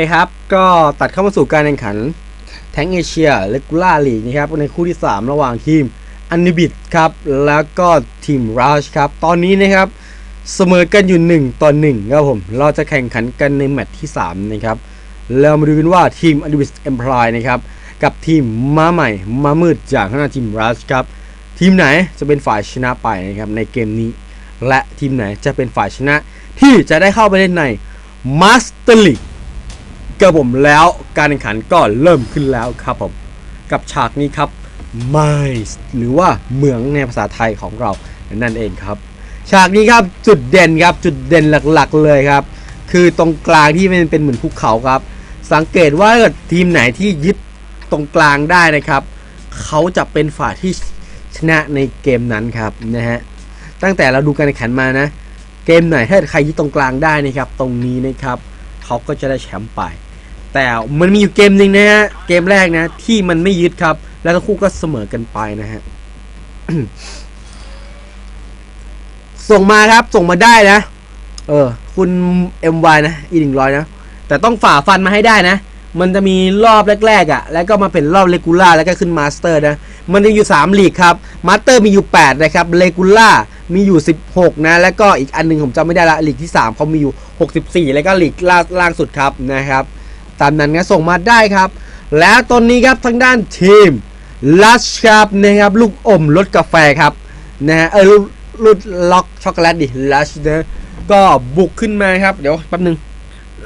นะครับก็ตัดเข้ามาสู่การแข่งขันแทงเอเชียเลกูล่าลีกนะครับในคู่ที่ 3 ระหว่างทีมอันนิบิดครับแล้วก็ทีมราชครับ ตอนนี้นะครับเสมอกันอยู่ 1 ต่อ1ครับผม เราจะแข่งขันกันในแมตช์ที่ 3 นะครับ แล้วมาดูกันว่าทีมอันนิบิดเอ็มพลายนะครับ กับทีมมาใหม่มามืดจากทางด้าทีมราชครับ ทีมไหนจะเป็นฝ่ายชนะไปนะครับในเกมนี้ และทีมไหนจะเป็นฝ่ายชนะที่จะได้เข้าไปเล่นในมาสเตอร์ลีก กับผมแล้วการแข่งขันก็เริ่มขึ้นแล้วครับผม กับฉากนี้ครับ m i c e หรือว่าเหมืองในภาษาไทยของเรานั่นเองครับ ฉากนี้ครับจุดเด่นครับจุดเด่นหลักๆเลยครับ คือตรงกลางที่มันเป็นเหมือนภูเขาครับ สังเกตว่าถ้าทีมไหนที่ยึดตรงกลางได้นะครับเขาจะเป็นฝ่ายที่ชนะในเกมนั้นครับนะฮะตั้งแต่เราดูการแข่งขันมานะ เกมไหนถ้าใครยึดตรงกลางได้นะครับ ตรงนี้นะครับเขาก็จะได้แชมป์ไป แต่มันมีอยู่เกมหนึ่งนะฮะ เกมแรกนะ ที่มันไม่ยึดครับ แล้วทั้งคู่ก็เสมอกันไปนะฮะ ส่งมาครับ ส่งมาได้นะ เออ คุณ MY นะอีหนึ่งร้อยนะ แต่ต้องฝ่าฟันมาให้ได้นะ มันจะมีรอบแรกๆอะ่ะ แล้วก็มาเป็นรอบเลกูล่า แล้วก็ขึ้นมาสเตอร์นะ มันจะอยู่3ลีกครับ มาสเตอร์มีอยู่ 8 นะครับ เลกูล่ามีอยู่ 16 นะ แล้วก็อีกอันหนึงผมจำไม่ได้ละลีกที่ 3เขามีอยู่ 64 แล้วก็ลีกล่าล่างสุดครับนะครับ ตามนั้นก็ส่งมาได้ครับ แล้วตอนนี้ครับทางด้านทีมลัชครับนะครับลูกอมรสกาแฟครับนะฮะเออลูกล็อกช็อกโกแลตดิลัชนะก็บุกขึ้นมาครับ เดี๋ยวแป๊บนึง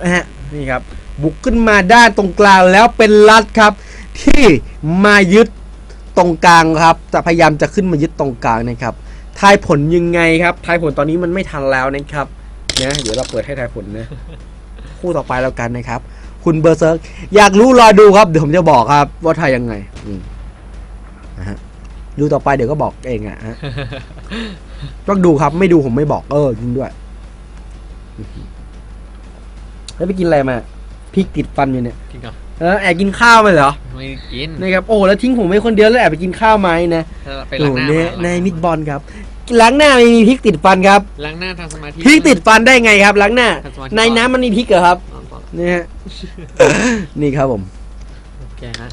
นะฮะนี่ครับ บุกขึ้นมาด้านตรงกลางแล้วเป็นลัดครับ ที่มายึดตรงกลางครับจะพยายามจะขึ้นมายึดตรงกลางนะครับทายผลยังไงครับทายผลตอนนี้มันไม่ทันแล้วนะครับนะเดี๋ยวเราเปิดให้ทายผลนะคู่ต่อไปแล้วกันนะครับ คุณเบอร์เซิร์กอยากรู้รอดูครับเดี๋ยวผมจะบอกครับ ว่าทายยังไง อืมนะฮะดูต่อไปเดี๋ยวก็บอกเองอะฮะต้องดูครับ ไม่ดูผมไม่บอกเออจริงด้วยอื้อหือแล้วไปกินอะไรมาพริกติดฟันอยู่เนี่ยกินก่อนเออแอบกินข้าวมาเหรอไม่กินนะครับโอ้แล้วทิ้งผมไว้คนเดียวแล้วแอบไปกินข้าวไหมนะไปล้างหน้าโอ้มาในในมิดบอลครับล้างหน้าไม่มีพริกติดฟันครับล้างหน้าทางสมาธิ พริกติดฟันได้ไงครับล้างหน้าทางสมาธิ ในน้ำมันมีพริกเหรอครับอ๋ออ๋อ นี่ฮะ นี่ครับผม โอเคฮะ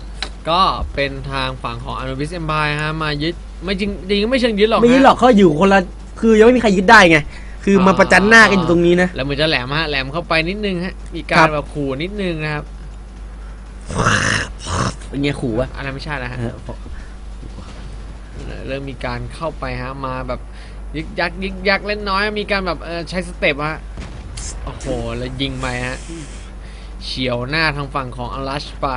ก็เป็นทางฝั่งของอนุบิสเอ็มพายฮะ มายึด ไม่จริงจริงๆไม่เชิงยึดหรอกไม่ยึดฮะหรอกเขาอยู่คนละ คือยังไม่มีใครยึดได้ไง คือมาประจันหน้ากันอยู่ตรงนี้นะ แล้วเหมือนจะแหลมฮะ แหลมเข้าไปนิดนึงฮะ มีกาครัรบแบบขู่นิดนึงนะครับเป็นไงขู่วะอะไรไม่ใช่นะฮะเออเริ่มมีการเข้าไปฮะ มาแบบยึกยักยึกยักเล่นน้อย มีการแบบเออใช้สเต็ปฮะ โอ้โห แล้วยิงไปฮะ เฉียวหน้าทางฝั่งของอลัชไป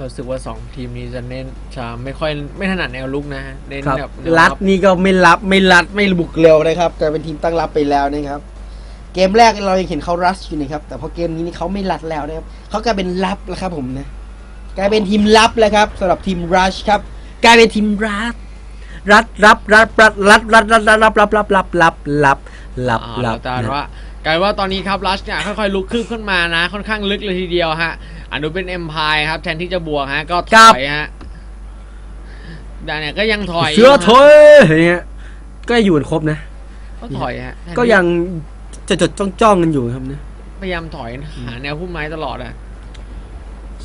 รู้สึกว่าสองทีมนี้จะเน้นจะไม่ค่อยไม่ถนัดแนวลุกนะฮะเน้นแบบแนวรัดนี่ก็ไม่รับไม่รัดไม่บุกเร็วนะครับกลายเป็นทีมตั้งรับไปแล้วนะครับ เกมแรกเรายังเห็นเขารัชอยู่นะครับ แต่พอเกมนี้นี่เขาไม่รัดแล้วนะครับเขากลายเป็นรับแล้วครับผมนะกลายเป็นทีมรับแล้วครับสำหรับทีมรัชครับ กลายเป็นทีมรัดรัดรับรับรัดรัดรัดรัดรัดรับรับรับรับรับรับ รับอ่ารัแล้บวแต่ว่ากลายว่าตอนนี้ครับรัชเนี่ยค่อยๆลุกขึ้นขึ้นมานะ ค่อนข้างลึกเลยทีเดียวฮะอนุเป็นเอ็มพายครับแทนที่จะบวกฮะก็ถอยฮะแต่เนี่ยก็ยังถอยเชื่อฮะถอยอย่างเงี้ยก็อยู่กันครบนะก็ถอยฮะแทนที่ก็ยังจะจดจ้องจ้องๆกันอยู่ครับนะพยายามถอยหาแนวพุ่มไม้ตลอดอะ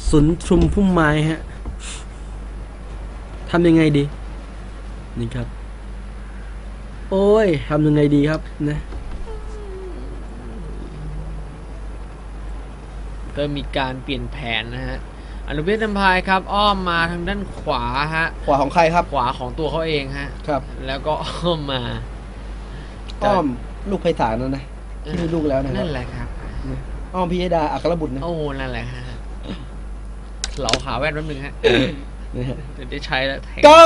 สุนชุมพุ่มไม้ฮะทำยังไงดีนี่ครับ โอ้ยทำยังไงดีครับนะก็มีการเปลี่ยนแผนนะฮะอนุเป็นเอ็มพายครับ อ้อมมาทางด้านขวาฮะ ขวาของใครครับ ขวาของตัวเขาเองฮะ ครับ แล้วก็อ้อมมา อ้อมลูกไพศาลนั่นนะที่มีลูกแล้วนะครันั่บนแหละครับ อ้อมพิยดาอัครบุตรนะโอ้นั่นแหละฮะเราหาแว่นแป๊บนึงฮะนะฮะเดี๋ยวได้ใช้แล้วแทงก็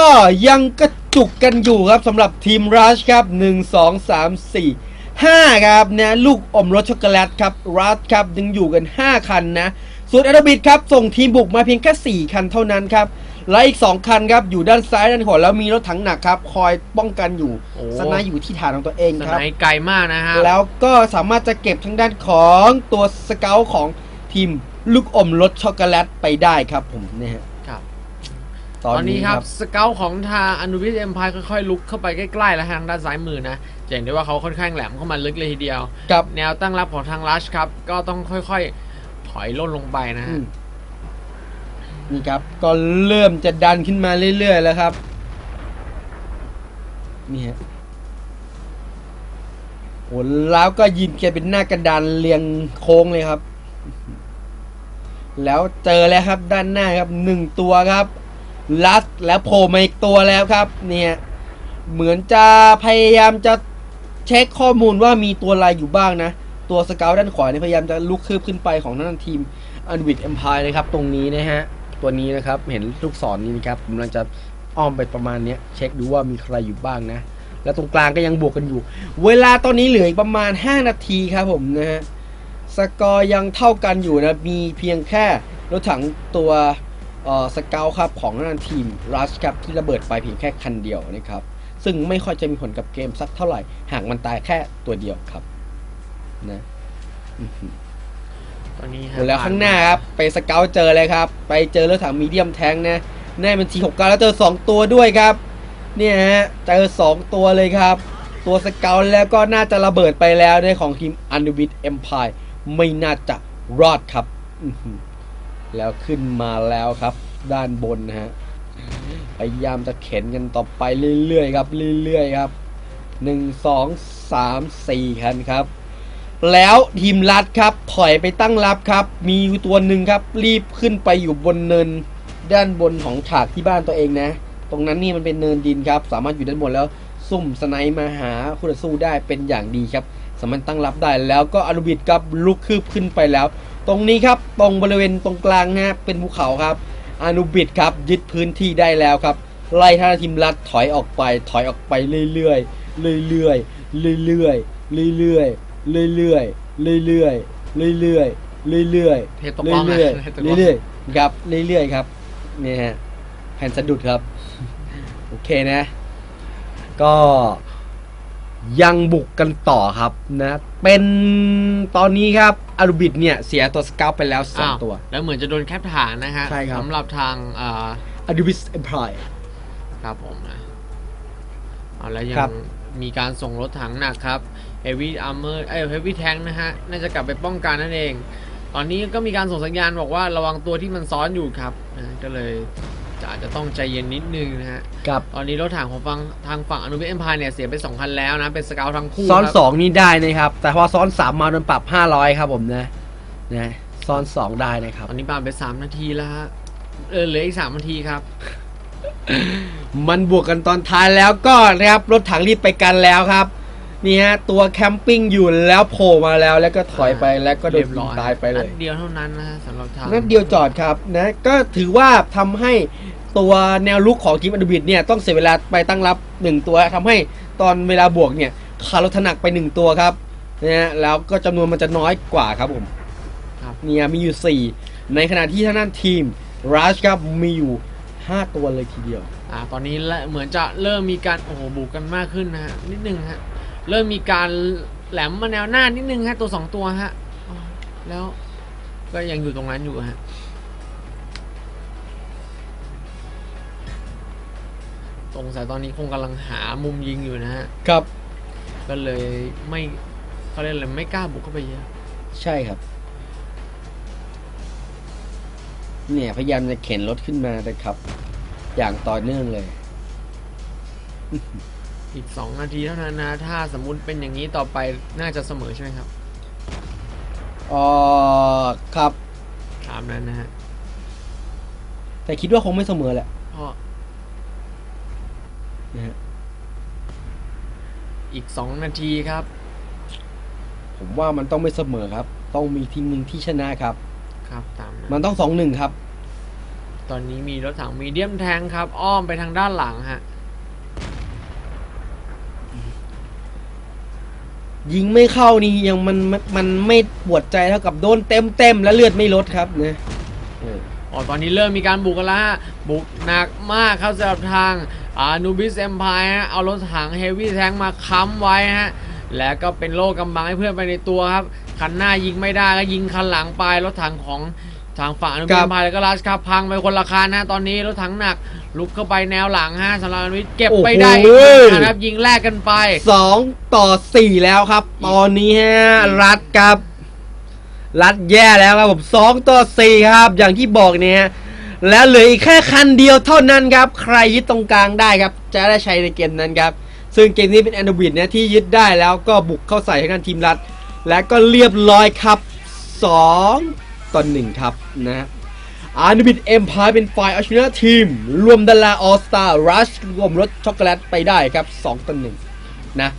ยังกระ จุกกันอยู่ครับสำหรับทีมรัชครับ 1 2 3 4 5 ครับนะลูกอมรสช็อกโกแลตครับรัชครับยังอยู่กัน 5 คันนะ ส่วนอาราบิดครับ ส่งทีมบุกมาเพียงแค่ 4 คันเท่านั้นครับและอีก 2 คันครับ อยู่ด้านซ้ายด้านขวาแล้วมีรถถังหนักครับ คอยป้องกันอยู่โอ้ สนายอยู่ที่ฐานของตัวเองสครับไนด์ไกลมากนะฮะ แล้วก็สามารถจะเก็บทางด้านของตัวสเกลของทีมลูกอมรสช็อกโกแลตไปได้ครับผมเนี่ยฮะครับจ ตอนตอนนี้นี้คครัรับบสเกลของทางอนุวิทเอ็มพายค่อยๆ ลุกเข้าไปใกล้ๆ แล้วทางด้านซ้ายมือนะจะเห็นได้ว่าเขาค่อนข้างแหลมเข้ามาลึกเลยทีเดียวกับแนวตั้งรับของทางลัชครับ ก็ต้องค่อยๆ ถอยล่นลงไปนะอืฮะมนี่ครับ ก็เริ่มจะดันขึ้นมาเรื่อยๆ แล้วครับ นี่ฮะโอ้แล้วก็ยิงแกเป็นหน้ากระดานเรียงโค้งเลยครับ แล้วเจอแล้วครับด้านหน้าครับหนึ่งตัวครับ ลัดแล้วโผล่มาอีกตัวแล้วครับเนี่ยเหมือนจะพยายามจะเช็คข้อมูลว่ามีตัวอะไรอยู่บ้างนะ ตัวสเกลด้านขวาเนี่ยพยายามจะลุกคืบขึ้นไปของนั่นทีมอันวิดเอ็มพายนะครับ ตรงนี้นะฮะ ตัวนี้นะครับ เห็นลูกศรนี้นะครับกำลังจะอ้อมไปประมาณเนี้ยเช็คดูว่ามีใครอยู่บ้างนะ แล้วตรงกลางก็ยังบวกกันอยู่ เวลาตอนนี้เหลืออีกประมาณ 5 นาทีครับผมนะฮะสกอร์ยังเท่ากันอยู่นะ มีเพียงแค่รถถังตัว สเกลครับของนั่นทีมรัชครับที่ระเบิดไปเพียงแค่คันเดียวนะครับซึ่งไม่ค่อยจะมีผลกับเกมสักเท่าไหร่ หากมันตายแค่ตัวเดียวครับนะอื้อหือตอนนี้ฮะแล้วข้างหน้าครับ ไปสเกลเจอเลยครับ ไปเจอรถถังมีเดียมแทงนะแน่เป็นทีหกเก้าแล้วเจอสองตัวด้วยครับ เนี่ยฮะเจอสองตัวเลยครับ ตัวสเกลแล้วก็น่าจะระเบิดไปแล้วในของทีมอันดวิดเอ็มพายไม่น่าจะรอดครับ อื้อหือ แล้วขึ้นมาแล้วครับ ด้านบนนะฮะพยายามจะเข็นกันต่อไปเรื่อยๆครับเรื่อยๆครับหนึ่งสองสามสี่คันครับ แล้วทีมรัดครับ ถอยไปตั้งรับครับ มีอยู่ตัวหนึ่งครับ รีบขึ้นไปอยู่บนเนิน ด้านบนของฉากที่บ้านตัวเองนะ ตรงนั้นนี่มันเป็นเนินดินครับ สามารถอยู่ด้านบนแล้ว ซุ่มสไนมาหาคู่ต่อสู้ได้เป็นอย่างดีครับ สามารถตั้งรับได้แล้วก็อนุบิดครับลุกคืบขึ้นไปแล้ว ตรงนี้ครับตรงบริเวณตรงกลางนะฮะเป็นภูเขาครับอนุบิดครับยึดพื้นที่ได้แล้วครับ ไล่ท่าทีมรัดถอยออกไปถอยออกไปเรื่อยๆเรื่อยๆเรื่อยๆเรื่อยๆเรื่อยๆเรื่อยๆเรื่อยๆเรื่อยๆเทปตกล้องนะเรื่อยเทปตกๆล้องเรื่อยๆครับเรื่อยๆครับเนี่ยฮะแผ่นสะดุดครับ โอเคนะ ก็ ยังบุกกันต่อครับนะเป็นตอนนี้ครับอารูบิดเนี่ยเสียตัวสเกลไปแล้วสองอ้าวตัว แล้วเหมือนจะโดนแคปฐานนะฮะใช่ครับสำหรับทางอ่าอารูบิสเอ็มพลายครับผมนะเอาแล้วยัครังบมีการส่งรถถังหนักครับ Heavy Armor เอ้ย Heavy Tank นะฮะ น่าจะกลับไปป้องกันนั่นเอง ตอนนี้ก็มีการส่งสัญญาณบอกว่าระวังตัวที่มันซ้อนอยู่ครับนะก็เลย จะอาจจะต้องใจเย็นนิดนึงนะฮะกับตอนนี้รถถังของฝั่งทางฝั่งอนุวิทย์เอ็มพายเนี่ยเสียไป2คันแล้วนะ เป็นสเกลทั้งคู่ซ้อนครับสองนี่ได้นะครับ แต่พอซ้อนสามมาโดนปรับห้าร้อยครับผมนะนะซ้อนสองได้นะครับตอนนี้ผ่านไป 3 นาทีแล้วฮะเออเหลืออีก 3 นาทีครับ มันบวกกันตอนท้ายแล้วก็นะครับรถถังรีบไปกันแล้วครับ นี่ฮะตัวแคมปิ้งอยู่แล้วโผล่มาแล้วแล้วก็ถอยไปแล้วก็โดนเรียบยิร้งอยตายไปเลยนัดเดียวเท่านั้นนะฮะสำหรับทางนัดเดียวจอดครับนะก็ถือว่าทำให้ตัวแนวลุกของทีมอันดบิดเนี่ยต้องเสียเวลาไปตั้งรับหนึ่งตัวทำให้ตอนเวลาบวกเนี่ยคารถถนักไปหนึ่งตัวครับนะฮะแล้วก็จำนวนมันจะน้อยกว่าครับผมครับเนี่ยมีอยู่ 4 ในขณะที่ทางด้านทีมรัชครับมีอยู่ 5 ตัวเลยทีเดียวอ่าตอนนี้ละเหมือนจะเริ่มมีการโอ้โหบุกกันมากขึ้นนะฮะนิดนึงฮะ เริ่มมีการแหลมมาแนวหน้านิดนึงฮะตัวสองตัวฮะอ๋อแล้วก็ยังอยู่ตรงนั้นอยู่ฮะตรงสายตอนนี้คงกำลังหามุมยิงอยู่นะฮะครับ ก็เลยไม่เขาเรียกอะไรไม่กล้าบุกเข้าไปเยอะใช่ครับ เนี่ยพยายามจะเข็นรถขึ้นมาเลยครับ อย่างต่อเนื่องเลย อีกสองนาทีเท่านั้นนะ ถ้าสมมุติเป็นอย่างนี้ต่อไปน่าจะเสมอใช่ไหมครับอ๋อครับ ตามนั้นนะฮะแต่คิดว่าคงไม่เสมอแหละเพราะนะฮะอีกสองนาทีครับ ผมว่ามันต้องไม่เสมอครับ ต้องมีทีมหนึ่งที่ชนะครับ ครับตามนั้นมันต้องสองหนึ่งครับ ตอนนี้มีรถถังมีเดียมแทงครับ อ้อมไปทางด้านหลังฮะ ยิงไม่เข้านี่ยังมันมันมันไม่ปวดใจเท่ากับโดนเต็มเต็มๆแล้วเลือดไม่ลดครับนะเอออ๋อตอนนี้เริ่มมีการบุกกันแล้วฮะบุกหนักมากครับสำหรับทางอานูบิสเอ็มพายฮะเอารถถังเฮฟวี่แทงมาค้ำไว้ฮะแล้วก็เป็นโล่กำบังให้เพื่อนไปในตัวครับ คันหน้ายิงไม่ได้ก็ยิงคันหลังไปรถถังของทางฝั่งอนุบิสเอ็มพายแล้วก็ลัสครับพังไปคนละคันนะตอนนี้รถถังหนัก ลุกเข้าไปแนวหลังฮะสำหรับอนุวิทย์เก็บไปโอ้โหได้อีกหนึ่งนะครับยิงแลกกันไป สองต่อสี่แล้วครับ ตอนนี้ฮะรัดครับ รัดแย่แล้วครับผมสองต่อสี่ครับ อย่างที่บอกเนี่ยฮะแล้วเหลืออีกแค่คันเดียวเท่านั้นครับ ใครยึดตรงกลางได้ครับ จะได้ใช้ในเกมนั้นครับ ซึ่งเกมนี้เป็นแอนดวิดเนี่ยที่ยึดได้แล้วก็บุกเข้าใส่ทางด้านทีมรัด และก็เรียบร้อยครับสองต่อหนึ่งครับนะฮะ อานุบิดเอ็มพายเป็นฝ่ายเอาชนะทีม รวมดาราออสตารัชรวมรถช็อกโกแลตไปได้ครับ2ต่อหนึ่งนะ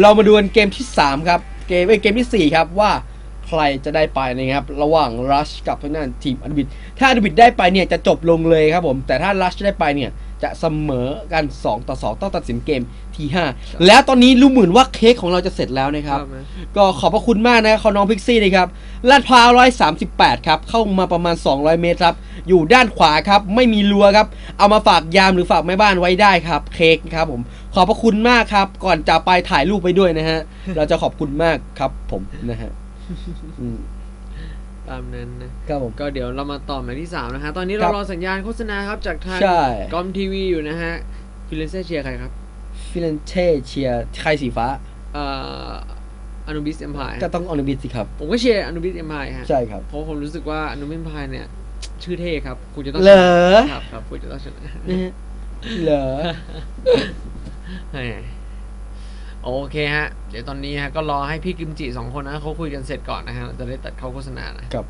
เรามาดูกันเกมที่ 3 ครับ เกมเอ้ยเกมทีสี่ 4 ครับว่าใครจะได้ไปนะครับ ระหว่างรัชกับทางด้านทีมอานบิด ถ้าอานบิดได้ไปเนี่ยจะจบลงเลยครับผม แต่ถ้ารัชได้ไปเนี่ย จะเสมอกัน 2 ต่อ 2 ต้องตัดสินเกมที่ 5 แล้วตอนนี้รู้เหมือนว่าเค้กของเราจะเสร็จแล้วนะครับ ก็ขอบพระคุณมากนะครับน้องพิกซี่นะครับลาดพร้าว138 ครับ เข้ามาประมาณ 200 เมตรครับ อยู่ด้านขวาครับ ไม่มีรั้วครับ เอามาฝากยามหรือฝากแม่บ้านไว้ได้ครับ เค้กครับผม ขอบพระคุณมากครับ ก่อนจะไปถ่ายรูปไปด้วยนะฮะ เราจะขอบคุณมากครับผมนะฮะอืม ตามนั้นนะครับผม ก็เดี๋ยวเรามาต่อหมายที่3นะฮะ ตอนนี้คเรารับรอสัญญาณโฆษณาครับจากทางใช่ กอมทีวีอยู่นะฮะ ฟิเลนเซ่เชียร์ใครครับ ฟิเลนเช่เชียร์ใครสีฟ้า เอ่ออนุบิสเอ็มพายก็ต้องออนิบิสสิครับ ผมก็เชียร์อนุบิสเอ็มพายฮะ ใช่ครับ เพราะผมรู้สึกว่าอนุบิสเอ็มพายเนี่ย ชื่อเท่ครับคุณจะต้องเหรอ ครับครับคุณจะต้องชนะนะฮะเหรอ แหม โอเคฮะ เดี๋ยวตอนนี้ฮะก็รอให้พี่กิมจิสองคนนะเขาคุยกันเสร็จก่อนนะฮะเราจะได้ตัดเข้าโฆษณานะ กับ